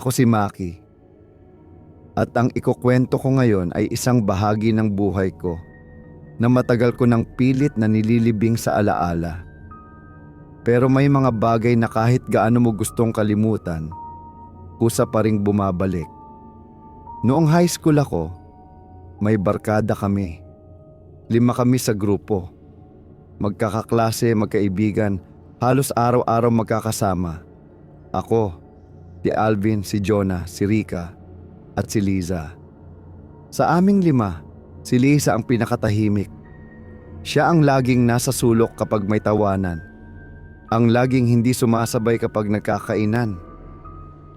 Ako si Maki. At ang ikukwento ko ngayon ay isang bahagi ng buhay ko na matagal ko ng pilit na nililibing sa alaala. Pero may mga bagay na kahit gaano mo gustong kalimutan, kusa pa ring bumabalik. Noong high school ako, may barkada kami. Lima kami sa grupo. Magkakaklase, magkaibigan, halos araw-araw magkakasama. Ako, si Alvin, si Jonah, si Rika, at si Liza. Sa aming lima, si Liza ang pinakatahimik. Siya ang laging nasa sulok kapag may tawanan. Ang laging hindi sumasabay kapag nagkakainan.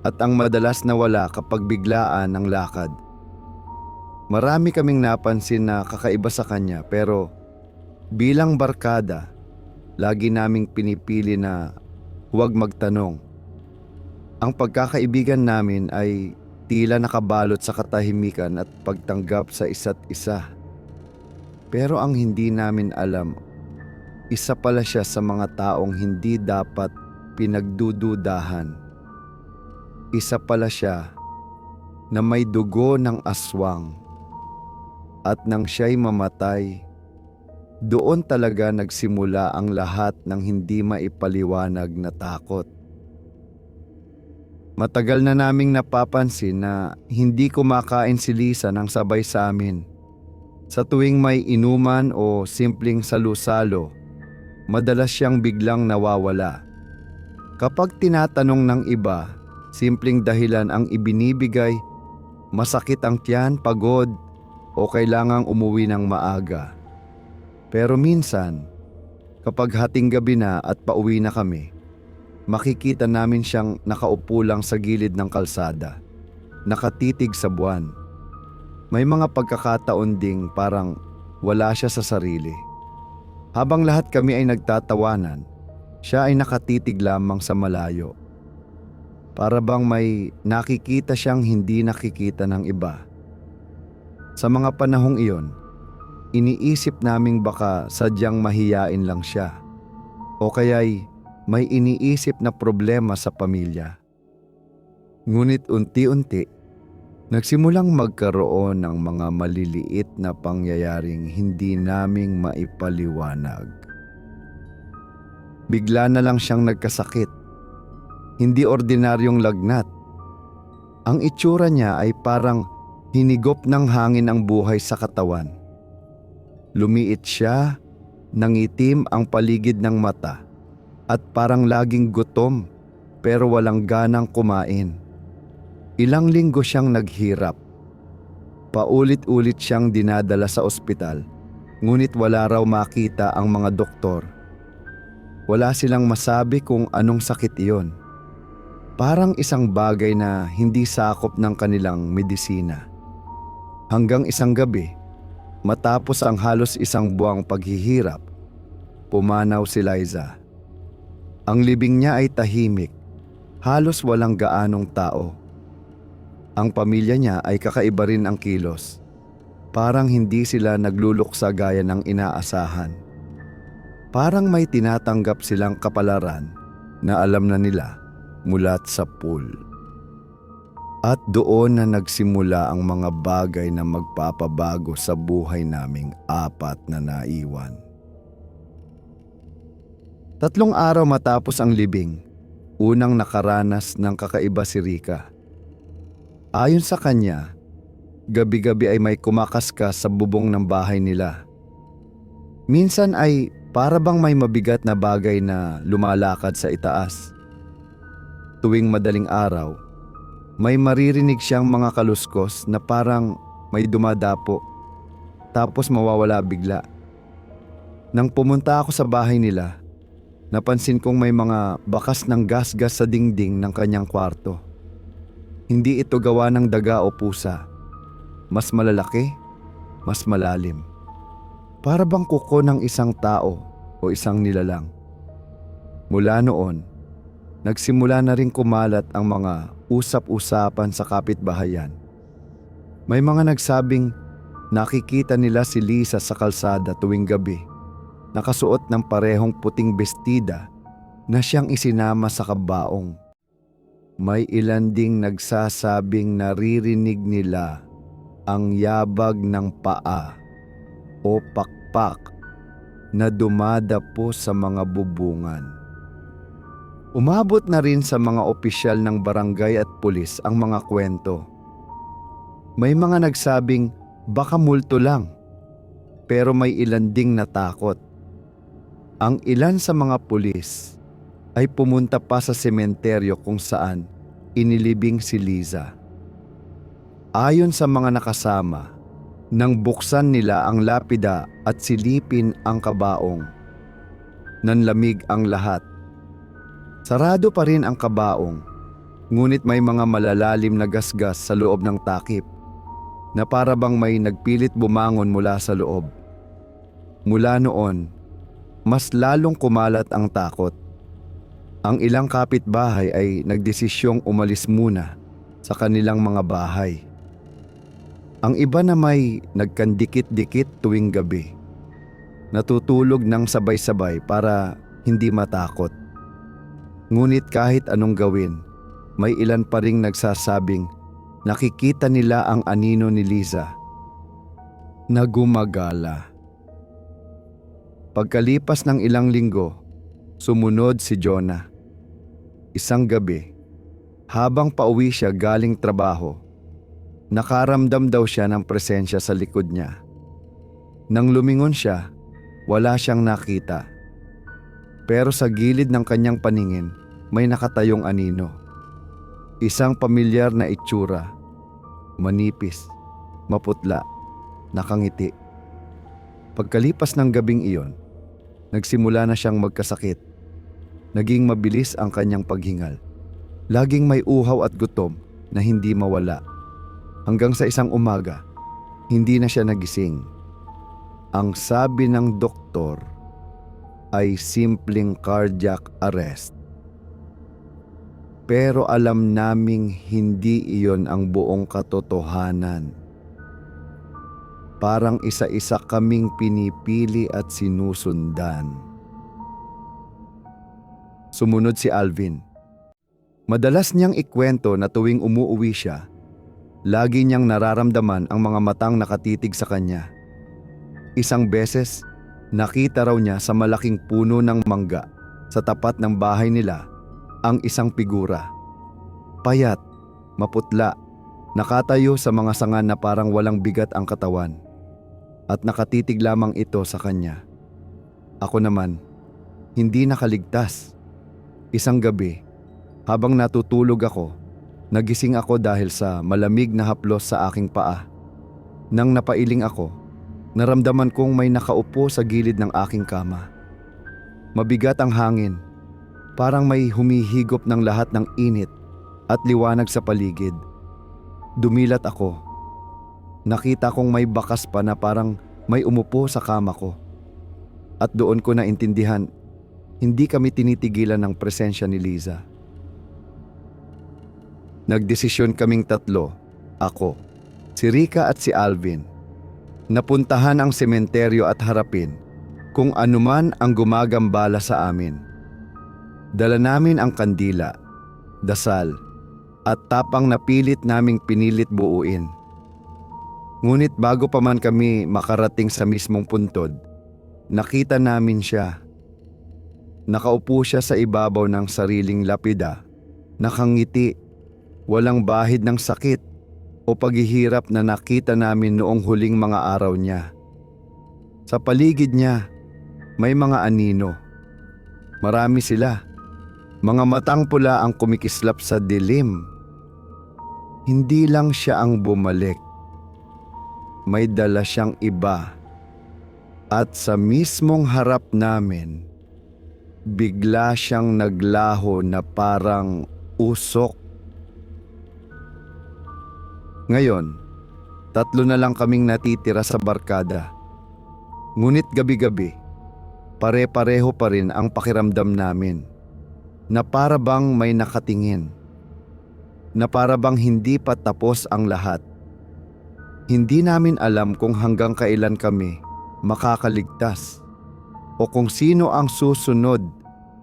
At ang madalas na wala kapag biglaan ang lakad. Marami kaming napansin na kakaiba sa kanya pero bilang barkada, lagi naming pinipili na huwag magtanong. Ang pagkakaibigan namin ay tila nakabalot sa katahimikan at pagtanggap sa isa't isa. Pero ang hindi namin alam, isa pala siya sa mga taong hindi dapat pinagdududahan. Isa pala siya na may dugo ng aswang. At nang siya'y mamatay, doon talaga nagsimula ang lahat ng hindi maipaliwanag na takot. Matagal na naming napapansin na hindi kumakain si Lisa ng sabay sa amin. Sa tuwing may inuman o simpleng salusalo, madalas siyang biglang nawawala. Kapag tinatanong ng iba, simpleng dahilan ang ibinibigay, masakit ang tiyan, pagod, o kailangang umuwi ng maaga. Pero minsan, kapag hating gabi na at pauwi na kami, makikita namin siyang nakaupo lang sa gilid ng kalsada, nakatitig sa buwan. May mga pagkakataon ding parang wala siya sa sarili. Habang lahat kami ay nagtatawanan, siya ay nakatitig lamang sa malayo. Para bang may nakikita siyang hindi nakikita ng iba. Sa mga panahong iyon, iniisip naming baka sadyang mahiyain lang siya. O kaya'y may iniisip na problema sa pamilya. Ngunit unti-unti, nagsimulang magkaroon ng mga maliliit na pangyayaring hindi naming maipaliwanag. Bigla na lang siyang nagkasakit. Hindi ordinaryong lagnat. Ang itsura niya ay parang hinigop ng hangin ang buhay sa katawan. Lumiit siya, nangitim ang paligid ng mata at parang laging gutom pero walang ganang kumain. Ilang linggo siyang naghirap. Paulit-ulit siyang dinadala sa ospital ngunit wala raw makita ang mga doktor. Wala silang masabi kung anong sakit iyon. Parang isang bagay na hindi sakop ng kanilang medisina. Hanggang isang gabi, matapos ang halos isang buwang paghihirap, pumanaw si Liza. Ang libing niya ay tahimik, halos walang gaanong tao. Ang pamilya niya ay kakaiba rin ang kilos. Parang hindi sila nagluluksa gaya ng inaasahan. Parang may tinatanggap silang kapalaran na alam na nila mulat sa pool. At doon na nagsimula ang mga bagay na magpapabago sa buhay naming apat na naiwan. Tatlong araw matapos ang libing, unang nakaranas ng kakaiba si Rika. Ayon sa kanya, gabi-gabi ay may kumakaskas sa bubong ng bahay nila. Minsan ay para bang may mabigat na bagay na lumalakad sa itaas. Tuwing madaling araw, may maririnig siyang mga kaluskos na parang may dumadapo tapos mawawala bigla. Nang pumunta ako sa bahay nila, napansin kong may mga bakas ng gas-gas sa dingding ng kanyang kwarto. Hindi ito gawa ng daga o pusa. Mas malalaki, mas malalim. Para bang kuko ng isang tao o isang nilalang. Mula noon, nagsimula na rin kumalat ang mga usap-usapan sa kapitbahayan. May mga nagsabing nakikita nila si Lisa sa kalsada tuwing gabi, nakasuot ng parehong puting bestida na siyang isinama sa kabaong. May ilan ding nagsasabing naririnig nila ang yabag ng paa o pakpak na dumadapo sa mga bubungan. Umabot na rin sa mga opisyal ng barangay at pulis ang mga kwento. May mga nagsabing baka multo lang, pero may ilan ding natakot. Ang ilan sa mga pulis ay pumunta pa sa sementeryo kung saan inilibing si Liza. Ayon sa mga nakasama, nang buksan nila ang lapida at silipin ang kabaong. Nanlamig ang lahat. Sarado pa rin ang kabaong, ngunit may mga malalalim na gasgas sa loob ng takip na para bang may nagpilit bumangon mula sa loob. Mula noon, mas lalong kumalat ang takot. Ang ilang kapitbahay ay nagdesisyong umalis muna sa kanilang mga bahay. Ang iba na may nagkandikit-dikit tuwing gabi. Natutulog ng sabay-sabay para hindi matakot. Ngunit kahit anong gawin, may ilan pa ring nagsasabing nakikita nila ang anino ni Liza na gumagala. Pagkalipas ng ilang linggo, sumunod si Jonah. Isang gabi, habang pauwi siya galing trabaho, nakaramdam daw siya ng presensya sa likod niya. Nang lumingon siya, wala siyang nakita. Pero sa gilid ng kanyang paningin, may nakatayong anino. Isang pamilyar na itsura, manipis, maputla, nakangiti. Pagkalipas ng gabing iyon, nagsimula na siyang magkasakit. Naging mabilis ang kanyang paghingal. Laging may uhaw at gutom na hindi mawala. Hanggang sa isang umaga, hindi na siya nagising. Ang sabi ng doktor ay simpleng cardiac arrest. Pero alam naming hindi iyon ang buong katotohanan. Parang isa-isa kaming pinipili at sinusundan. Sumunod si Alvin. Madalas niyang ikwento na tuwing umuuwi siya, lagi niyang nararamdaman ang mga matang nakatitig sa kanya. Isang beses, nakita raw niya sa malaking puno ng mangga sa tapat ng bahay nila ang isang figura. Payat, maputla, nakatayo sa mga sanga na parang walang bigat ang katawan. At nakatitig lamang ito sa kanya. Ako naman, hindi nakaligtas. Isang gabi, habang natutulog ako, nagising ako dahil sa malamig na haplos sa aking paa. Nang napailing ako, naramdaman kong may nakaupo sa gilid ng aking kama. Mabigat ang hangin, parang may humihigop ng lahat ng init at liwanag sa paligid. Dumilat ako. Nakita kong may bakas pa na parang may umupo sa kama ko. At doon ko naintindihan, hindi kami tinitigilan ng presensya ni Liza. Nagdesisyon kaming tatlo, ako, si Rika at si Alvin. Napuntahan ang sementeryo at harapin kung anuman ang gumagambala sa amin. Dala namin ang kandila, dasal, at tapang napilit naming pinilit buuin. Ngunit bago pa man kami makarating sa mismong puntod, nakita namin siya. Nakaupo siya sa ibabaw ng sariling lapida, nakangiti, walang bahid ng sakit o paghihirap na nakita namin noong huling mga araw niya. Sa paligid niya, may mga anino. Marami sila. Mga matang pula ang kumikislap sa dilim. Hindi lang siya ang bumalik. May dala siyang iba. At sa mismong harap namin, bigla siyang naglaho na parang usok. Ngayon, tatlo na lang kaming natitira sa barkada. Ngunit gabi-gabi, pare-pareho pa rin ang pakiramdam namin na para bang may nakatingin. Na para bang hindi pa tapos ang lahat. Hindi namin alam kung hanggang kailan kami makakaligtas o kung sino ang susunod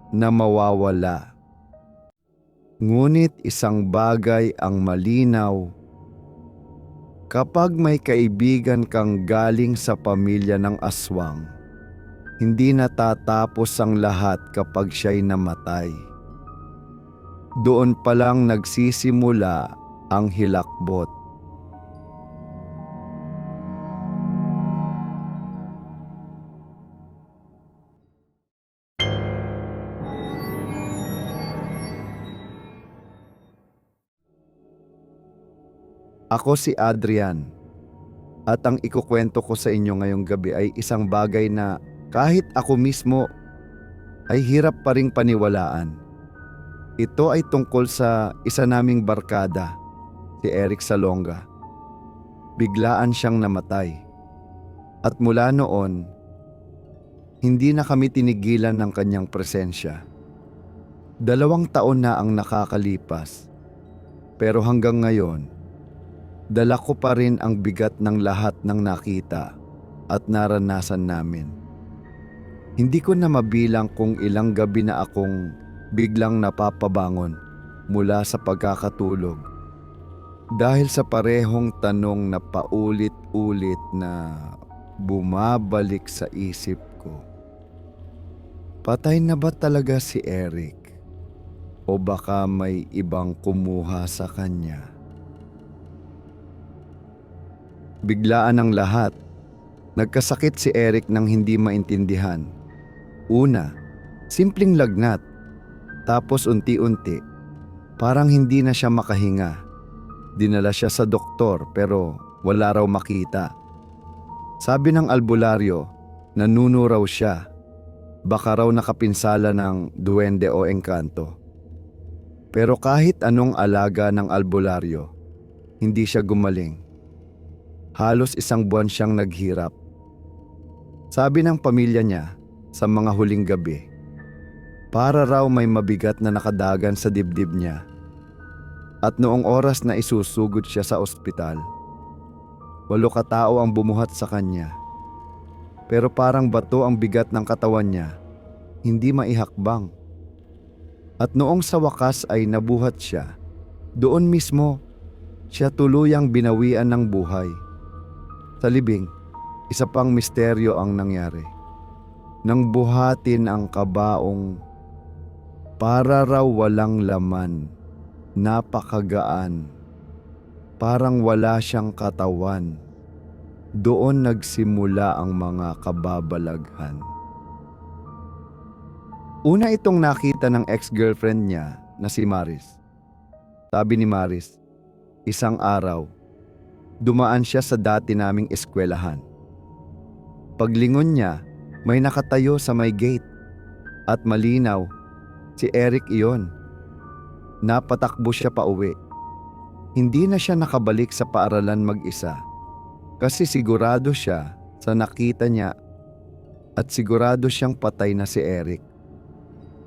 na mawawala. Ngunit isang bagay ang malinaw. Kapag may kaibigan kang galing sa pamilya ng aswang, hindi natatapos ang lahat kapag siya'y namatay. Doon pa lang nagsisimula ang hilakbot. Ako si Adrian at ang ikukwento ko sa inyo ngayong gabi ay isang bagay na kahit ako mismo ay hirap pa ring paniwalaan. Ito ay tungkol sa isa naming barkada, si Eric Salonga. Biglaan siyang namatay. At mula noon, hindi na kami tinigilan ng kanyang presensya. Dalawang taon na ang nakakalipas. Pero hanggang ngayon, dala ko pa rin ang bigat ng lahat ng nakita at naranasan namin. Hindi ko na mabilang kung ilang gabi na akong biglang napapabangon mula sa pagkakatulog. Dahil sa parehong tanong na paulit-ulit na bumabalik sa isip ko. Patay na ba talaga si Eric? O baka may ibang kumuha sa kanya? Biglaan ang lahat. Nagkasakit si Eric nang hindi maintindihan. Una, simpleng lagnat. Tapos unti-unti, parang hindi na siya makahinga. Dinala siya sa doktor pero wala raw makita. Sabi ng albularyo, nanuno raw siya. Baka raw nakapinsala ng duwende o engkanto. Pero kahit anong alaga ng albularyo, hindi siya gumaling. Halos isang buwan siyang naghirap. Sabi ng pamilya niya sa mga huling gabi, para raw may mabigat na nakadagan sa dibdib niya. At noong oras na isusugod siya sa ospital, walo katao ang bumuhat sa kanya. Pero parang bato ang bigat ng katawan niya, hindi maihakbang. At noong sa wakas ay nabuhat siya, doon mismo siya tuluyang binawian ng buhay. Sa libing, isa pang misteryo ang nangyari. Nang buhatin ang kabaong para raw walang laman, napakagaan, parang wala siyang katawan. Doon nagsimula ang mga kababalaghan. Una itong nakita ng ex-girlfriend niya na si Maris. Sabi ni Maris, isang araw, dumaan siya sa dati naming eskwelahan. Paglingon niya, may nakatayo sa may gate at malinaw, si Eric iyon. Napatakbo siya pa uwi. Hindi na siya nakabalik sa paaralan mag-isa kasi sigurado siya sa nakita niya at sigurado siyang patay na si Eric.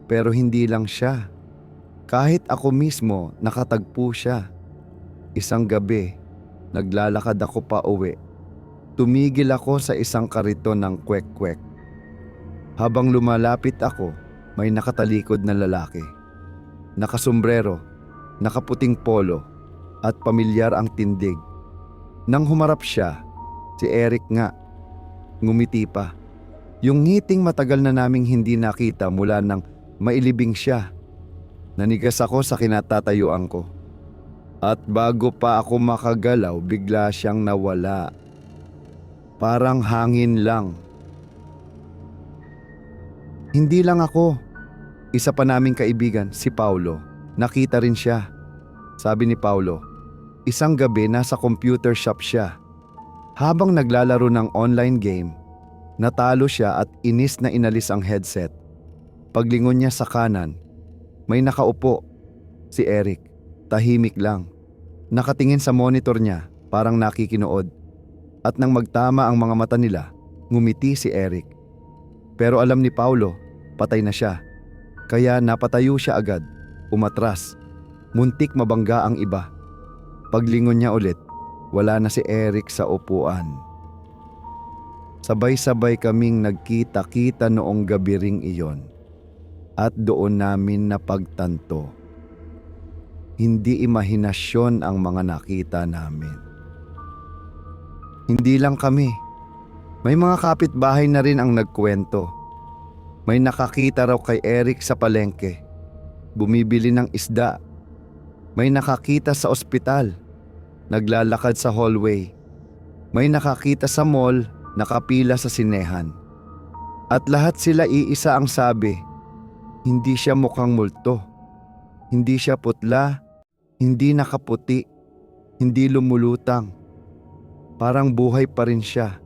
Pero hindi lang siya. Kahit ako mismo nakatagpo siya. Isang gabi, Naglalakad ako pa uwi. Tumigil ako sa isang kariton ng kwek-kwek. Habang lumalapit ako, may nakatalikod na lalaki. Nakasombrero, nakaputing polo, at pamilyar ang tindig. Nang humarap siya, si Eric nga, ngumiti pa. Yung ngiting matagal na naming hindi nakita mula nang mailibing siya. Nanigas ako sa kinatatayuan ko. At bago pa ako makagalaw, bigla siyang nawala. Parang hangin lang. Hindi lang ako. Isa pa naming kaibigan, si Paulo. Nakita rin siya. Sabi ni Paulo, isang gabi nasa computer shop siya. Habang naglalaro ng online game, natalo siya at inis na inalis ang headset. Paglingon niya sa kanan, may nakaupo, si Eric, tahimik lang. Nakatingin sa monitor niya, parang nakikinood. At nang magtama ang mga mata nila, ngumiti si Eric. Pero alam ni Paulo, patay na siya. Kaya napatayo siya agad, umatras. Muntik mabangga ang iba. Paglingon niya ulit, wala na si Eric sa upuan. Sabay-sabay kaming nagkita-kita noong gabi ring iyon. At doon namin napagtanto hindi imahinasyon ang mga nakita namin. Hindi lang kami. May mga kapitbahay na rin ang nagkwento. May nakakita raw kay Eric sa palengke. Bumibili ng isda. May nakakita sa ospital. Naglalakad sa hallway. May nakakita sa mall, nakapila sa sinehan. At lahat sila iisa ang sabi, hindi siya mukhang multo. Hindi siya putla, hindi nakaputi, hindi lumulutang. Parang buhay pa rin siya.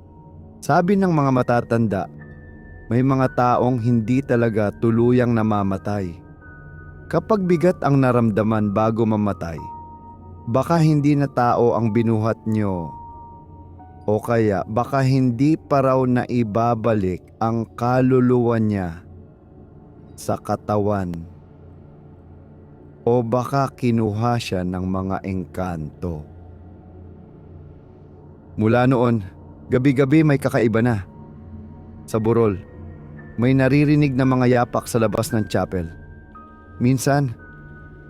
Sabi ng mga matatanda, may mga taong hindi talaga tuluyang namamatay. Kapag bigat ang naramdaman bago mamatay, baka hindi na tao ang binuhat nyo. O kaya baka hindi pa raw na ibabalik ang kaluluwa niya sa katawan. O baka kinuha siya ng mga engkanto. Mula noon, gabi-gabi may kakaiba na. Sa burol, may naririnig na mga yapak sa labas ng chapel. Minsan,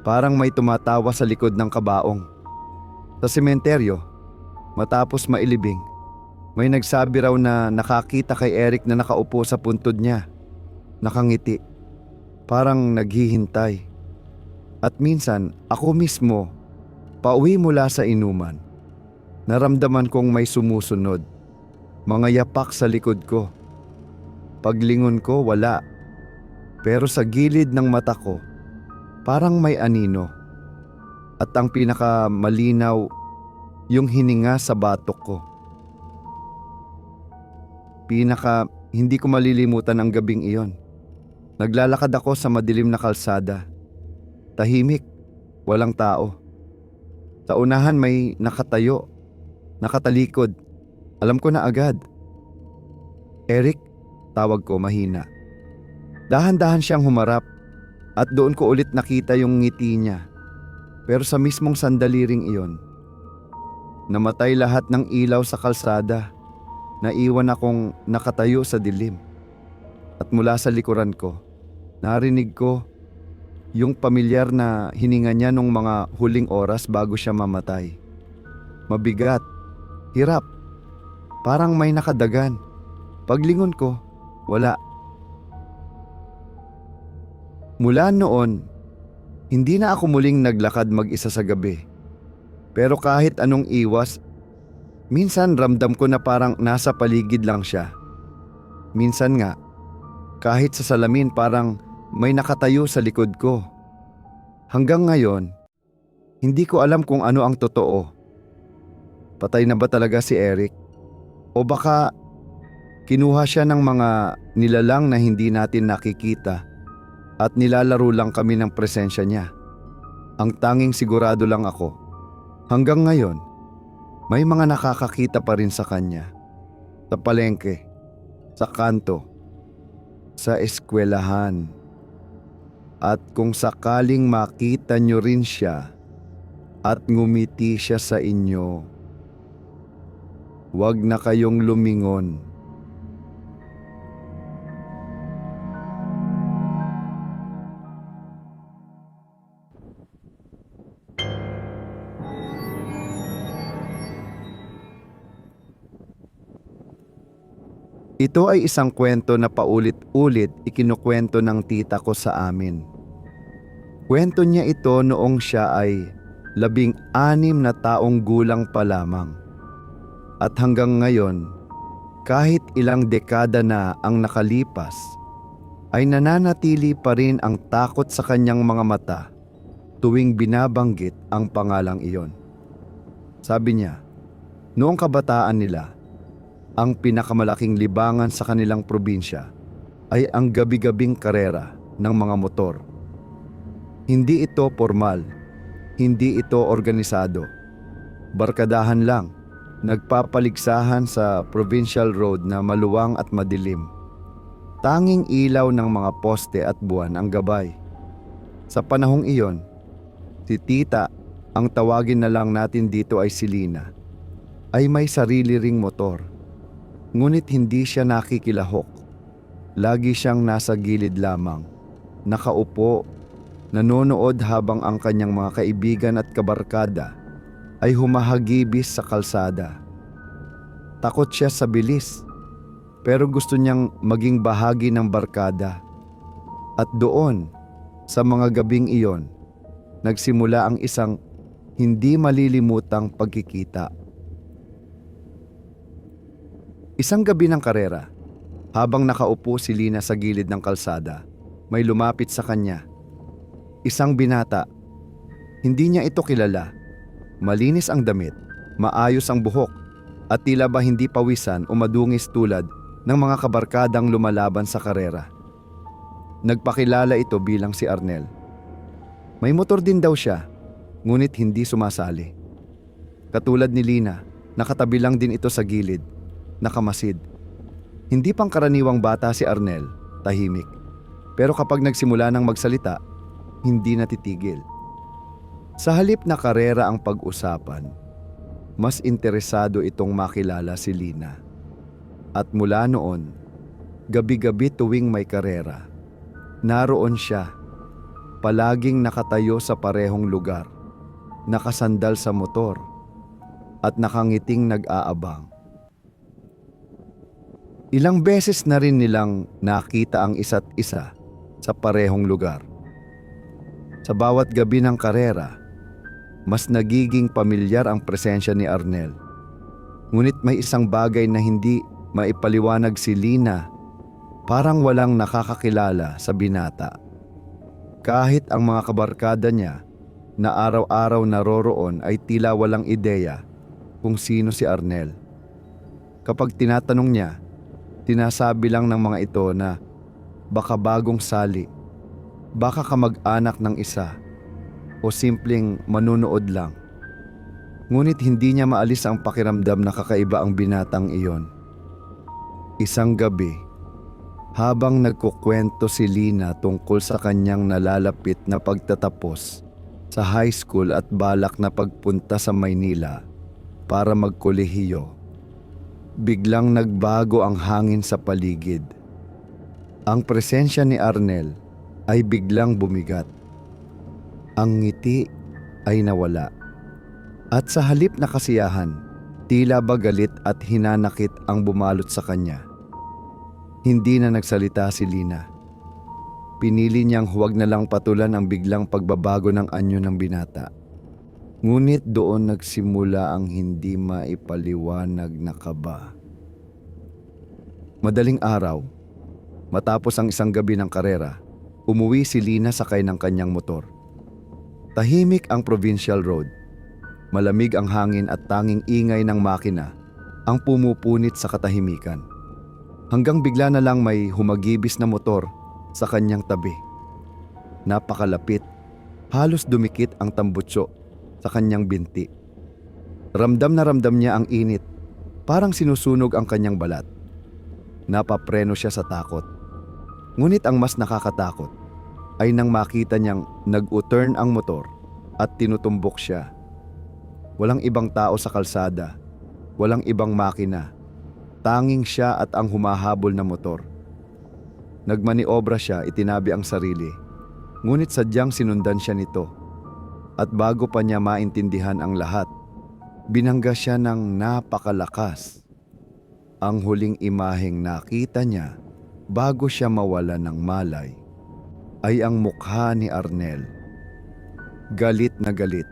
parang may tumatawa sa likod ng kabaong. Sa sementeryo, matapos mailibing, may nagsabi raw na nakakita kay Eric na nakaupo sa puntod niya. Nakangiti. Parang naghihintay. At minsan, ako mismo, pauwi mula sa inuman. Naramdaman kong may sumusunod. Mga yapak sa likod ko. Paglingon ko, wala. Pero sa gilid ng mata ko, parang may anino. At ang pinakamalinaw, yung hininga sa batok ko. Pinaka hindi ko malilimutan ang gabing iyon. Naglalakad ako sa madilim na kalsada. Tahimik, walang tao. Sa unahan may nakatayo, nakatalikod. Alam ko na agad. Eric, tawag ko mahina. Dahan-dahan siyang humarap at doon ko ulit nakita yung ngiti niya. Pero sa mismong sandali ring iyon, namatay lahat ng ilaw sa kalsada. Naiwan akong nakatayo sa dilim. At mula sa likuran ko, narinig ko yung pamilyar na hininga niya nung mga huling oras bago siya mamatay. Mabigat, hirap, parang may nakadagan. Paglingon ko, wala. Mula noon, hindi na ako muling naglakad mag-isa sa gabi. Pero kahit anong iwas, minsan ramdam ko na parang nasa paligid lang siya. Minsan nga, kahit sa salamin parang may nakatayo sa likod ko. Hanggang ngayon, hindi ko alam kung ano ang totoo. Patay na ba talaga si Eric? O baka kinuha siya ng mga nilalang na hindi natin nakikita at nilalaro lang kami ng presensya niya. Ang tanging sigurado lang ako, hanggang ngayon, may mga nakakakita pa rin sa kanya. Sa palengke, sa kanto, sa eskwelahan. At kung sakaling makita nyo rin siya at ngumiti siya sa inyo, huwag na kayong lumingon. Ito ay isang kwento na paulit-ulit ikinukwento ng tita ko sa amin. Kwento niya ito noong siya ay labing anim na taong gulang pa lamang. At hanggang ngayon, kahit ilang dekada na ang nakalipas, ay nananatili pa rin ang takot sa kanyang mga mata tuwing binabanggit ang pangalang iyon. Sabi niya, noong kabataan nila, ang pinakamalaking libangan sa kanilang probinsya ay ang gabi-gabing karera ng mga motor. Hindi ito formal, hindi ito organisado. Barkadahan lang, nagpapaligsahan sa provincial road na maluwang at madilim. Tanging ilaw ng mga poste at buwan ang gabay. Sa panahong iyon, si tita, ang tawagin na lang natin dito ay si Lina, ay may sarili ring motor Ngunit hindi siya nakikilahok. Lagi siyang nasa gilid lamang, nakaupo Nanonood habang ang kanyang mga kaibigan at kabarkada ay humahagibis sa kalsada. Takot siya sa bilis, pero gusto niyang maging bahagi ng barkada. At doon, sa mga gabing iyon, nagsimula ang isang hindi malilimutang pagkikita. Isang gabi ng karera, habang nakaupo si Lina sa gilid ng kalsada, may lumapit sa kanya. Isang binata. Hindi niya ito kilala. Malinis ang damit, maayos ang buhok, at tila ba hindi pawisan o madungis tulad ng mga kabarkadang lumalaban sa karera. Nagpakilala ito bilang si Arnel. May motor din daw siya, ngunit hindi sumasali. Katulad ni Lina, nakatabi lang din ito sa gilid, nakamasid. Hindi pang karaniwang bata si Arnel, tahimik. Pero kapag nagsimula ng magsalita, hindi natitigil. Sa halip na karera ang pag-usapan, mas interesado itong makilala si Lina. At mula noon, gabi-gabi tuwing may karera, naroon siya, palaging nakatayo sa parehong lugar, nakasandal sa motor, at nakangiting nag-aabang. Ilang beses na rin nilang nakita ang isa't isa sa parehong lugar. Sa bawat gabi ng karera, mas nagiging pamilyar ang presensya ni Arnel. Ngunit may isang bagay na hindi maipaliwanag si Lina, parang walang nakakakilala sa binata. Kahit ang mga kabarkada niya na araw-araw naroroon ay tila walang ideya kung sino si Arnel. Kapag tinatanong niya, tinasabi lang ng mga ito na baka bagong sali, baka kamag-anak ng isa, o simpleng manunood lang. Ngunit hindi niya maalis ang pakiramdam na kakaiba ang binatang iyon. Isang gabi, habang nagkukwento si Lina tungkol sa kanyang nalalapit na pagtatapos sa high school at balak na pagpunta sa Maynila para magkolehiyo, biglang nagbago ang hangin sa paligid. Ang presensya ni Arnel ay biglang bumigat. Ang ngiti ay nawala. At sa halip na kasiyahan, tila ba galit at hinanakit ang bumalot sa kanya. Hindi na nagsalita si Lina. Pinili niyang huwag na lang patulan ang biglang pagbabago ng anyo ng binata. Ngunit doon nagsimula ang hindi maipaliwanag na kaba. Madaling araw, matapos ang isang gabi ng karera, umuwi si Lina sakay ng kanyang motor. Tahimik ang provincial road. Malamig ang hangin at tanging ingay ng makina ang pumupunit sa katahimikan. Hanggang bigla na lang may humagibis na motor sa kanyang tabi. Napakalapit, halos dumikit ang tambutso sa kanyang binti. Ramdam na ramdam niya ang init, parang sinusunog ang kanyang balat. Napapreno siya sa takot. Ngunit ang mas nakakatakot ay nang makita niyang nag-u-turn ang motor at tinutumbok siya. Walang ibang tao sa kalsada, walang ibang makina. Tanging siya at ang humahabol na motor. Nagmaniobra siya, itinabi ang sarili. Ngunit sadyang sinundan siya nito. At bago pa niya maintindihan ang lahat, binangga siya ng napakalakas. Ang huling imaheng nakita niya bago siya mawala ng malay ay ang mukha ni Arnel. Galit na galit.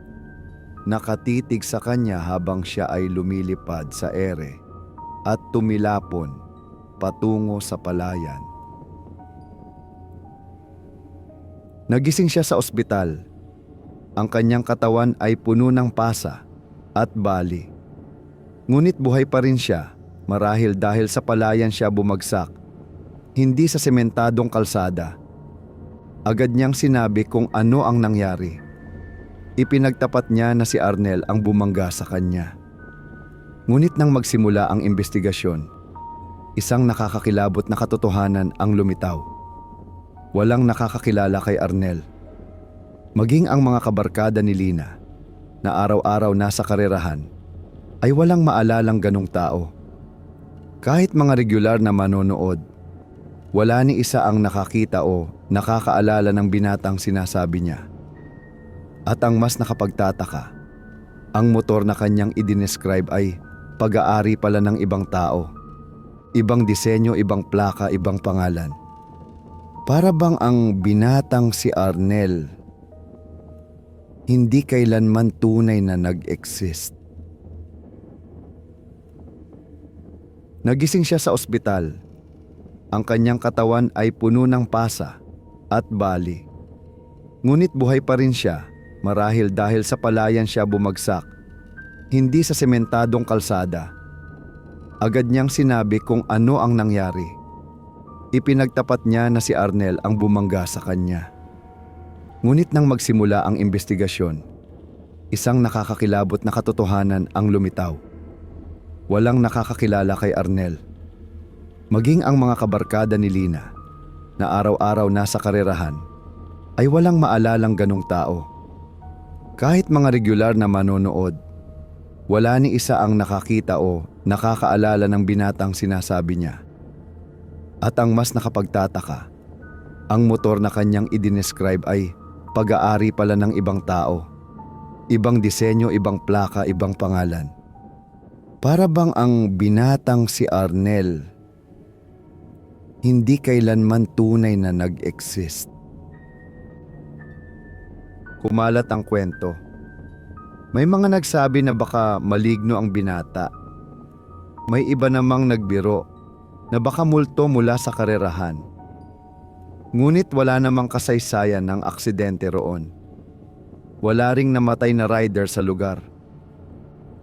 Nakatitig sa kanya habang siya ay lumilipad sa ere at tumilapon patungo sa palayan. Nagising siya sa ospital. Ang kanyang katawan ay puno ng pasa at bali. Ngunit buhay pa rin siya marahil dahil sa palayan siya bumagsak, hindi sa sementadong kalsada. Agad niyang sinabi kung ano ang nangyari. Ipinagtapat niya na si Arnel ang bumangga sa kanya. Ngunit nang magsimula ang investigasyon, isang nakakakilabot na katotohanan ang lumitaw. Walang nakakakilala kay Arnel. Maging ang mga kabarkada ni Lina na araw-araw nasa karerahan ay walang maalalang ganong tao. Kahit mga regular na manonood, Wala ni isa ang nakakita o nakakaalala ng binatang sinasabi niya. At ang mas nakapagtataka, ang motor na kanyang idinescribe ay pag-aari pala ng ibang tao. Ibang disenyo, ibang plaka, ibang pangalan. Para bang ang binatang si Arnel hindi kailanman tunay na nag-exist. Nagising siya sa ospital. Ang kanyang katawan ay puno ng pasa at bali. Ngunit buhay pa rin siya marahil dahil sa palayan siya bumagsak, hindi sa sementadong kalsada. Agad niyang sinabi kung ano ang nangyari. Ipinagtapat niya na si Arnel ang bumangga sa kanya. Ngunit nang magsimula ang investigasyon, isang nakakakilabot na katotohanan ang lumitaw. Walang nakakakilala kay Arnel. Maging ang mga kabarkada ni Lina na araw-araw nasa karerahan ay walang maalalang ganong tao. Kahit mga regular na manonood, wala ni isa ang nakakita o nakakaalala ng binatang sinasabi niya. At ang mas nakapagtataka, ang motor na kanyang idinescribe ay pag-aari pala ng ibang tao. Ibang disenyo, ibang plaka, ibang pangalan. Para bang ang binatang si Arnel hindi kailanman tunay na nag-exist. Kumalat ang kwento. May mga nagsabi na baka maligno ang binata. May iba namang nagbiro na baka multo mula sa karerahan. Ngunit wala namang kasaysayan ng aksidente roon. Wala ring namatay na rider sa lugar.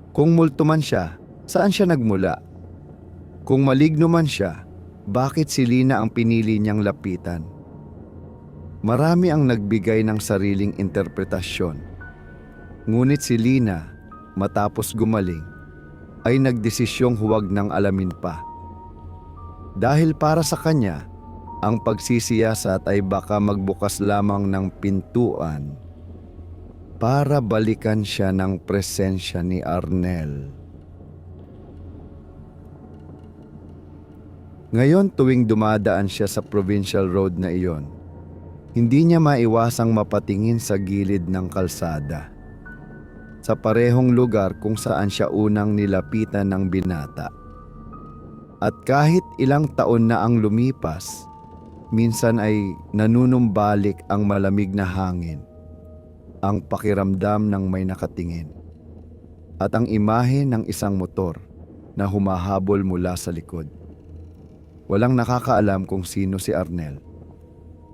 Kung multo man siya, saan siya nagmula? Kung maligno man siya, bakit si Lina ang pinili niyang lapitan? Marami ang nagbigay ng sariling interpretasyon. Ngunit si Lina, matapos gumaling, ay nagdesisyong huwag nang alamin pa. Dahil para sa kanya, ang pagsisiyasat ay baka magbukas lamang ng pintuan para balikan siya ng presensya ni Arnel. Ngayon tuwing dumadaan siya sa provincial road na iyon, hindi niya maiwasang mapatingin sa gilid ng kalsada. Sa parehong lugar kung saan siya unang nilapitan ng binata. At kahit ilang taon na ang lumipas, minsan ay nanunumbalik ang malamig na hangin, ang pakiramdam ng may nakatingin, at ang imahe ng isang motor na humahabol mula sa likod. Walang nakakaalam kung sino si Arnel.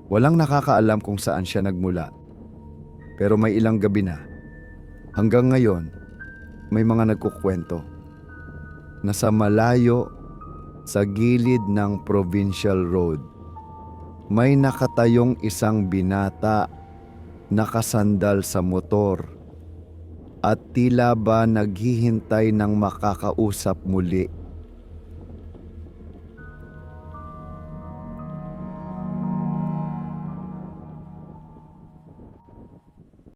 Walang nakakaalam kung saan siya nagmula. Pero may ilang gabi na, hanggang ngayon, may mga nagkukwento na sa malayo sa gilid ng provincial road, may nakatayong isang binata nakasandal sa motor at tila ba naghihintay ng makakausap muli